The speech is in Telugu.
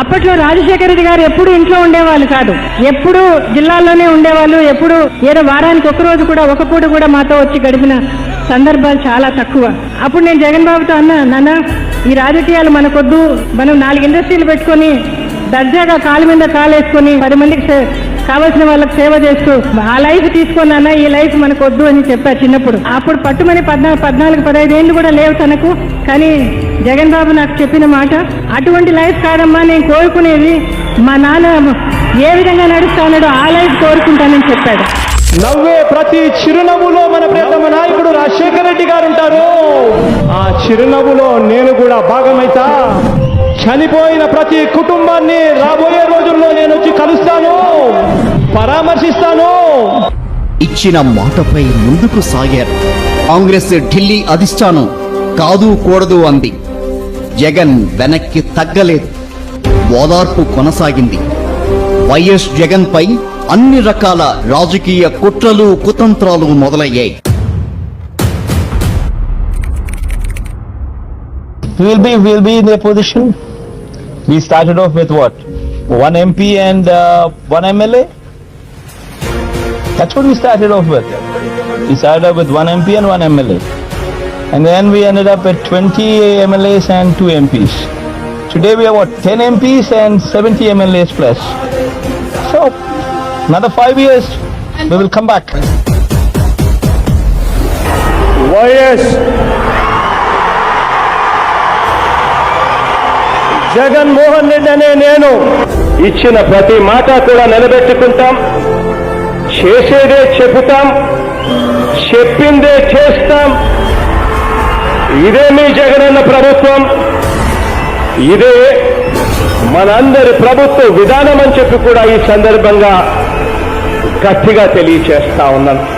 అప్పట్లో రాజశేఖర రెడ్డి గారు ఎప్పుడు ఇంట్లో ఉండేవాళ్ళు కాదు. ఎప్పుడు జిల్లాలోనే ఉండేవాళ్ళు. ఎప్పుడు ఏదో వారానికి ఒక రోజు కూడా ఒక పూట కూడా మాతో వచ్చి గడిపిన సందర్భాలు చాలా తక్కువ. అప్పుడు నేను జగన్ బాబుతో అన్నా నాన్న ఈ రాజకీయాలు మనకొద్దు. మనం నాలుగు ఇండస్ట్రీలు పెట్టుకొని దర్జాగా కాలు మీద కాలు వేసుకొని పది మందికి కావలసిన కావాల్సిన వాళ్ళకి సేవ చేస్తూ ఆ లైఫ్ తీసుకున్నానా ఈ లైఫ్ మనకు వద్దు అని చెప్పారు చిన్నప్పుడు. అప్పుడు పట్టుమని పద్నాలుగు పద్నాలుగు పదహైదు ఏళ్ళు కూడా లేవు తనకు. కానీ జగన్ బాబు నాకు చెప్పిన మాట అటువంటి లైఫ్ కాదమ్మా నేను కోరుకునేది మా నాన్న ఏ విధంగా నడుస్తానో ఆ లైఫ్ కోరుకుంటానని చెప్పాడు. నవ్వే ప్రతి చిరునవ్వులో మన ప్రియతమ నాయకుడు రాజశేఖర రెడ్డి గారు ఉంటారు. ఆ చిరునవ్వులో నేను కూడా భాగమైతా. చనిపోయిన ప్రతి కుటుంబాన్ని రాబోయే రోజుల్లో నేను వచ్చి కలుస్తాను పరామర్శిస్తాను. ఇచ్చిన మాటపై ముందుకు సాగారు కాంగ్రెస్ ఢిల్లీ అధిష్టానం కాదు కూడదు అంది. జగన్ వెనక్కి తగ్గలేదు ఓదార్పు కొనసాగింది వైఎస్ జగన్ పై అన్ని రకాల రాజకీయ కుట్రలు కుతంత్రాలు మొదలయ్యాయి we'll be we'll be in a position. We started off with what? One MP and uh, one MLA. That's what we started off with. We started off with one MP and one MLA, and then we ended up at 20 MLAs and 2 MPs. Today we have what 10 MPs and 70 MLAs plus. So another five years, we will come back. YS Jagan Mohan Reddy అనే నేను ఇచ్చిన ప్రతి మాట కూడా నిలబెట్టుకుంటాం చేసేదే చెబుతాం చెప్పిందే చేస్తాం ఇదే మీ జగనన్న ప్రభుత్వం. ఇదే మనందరి ప్రభుత్వ విధానం అని చెప్పి కూడా ఈ సందర్భంగా గట్టిగా తెలియచేస్తా ఉన్నాను.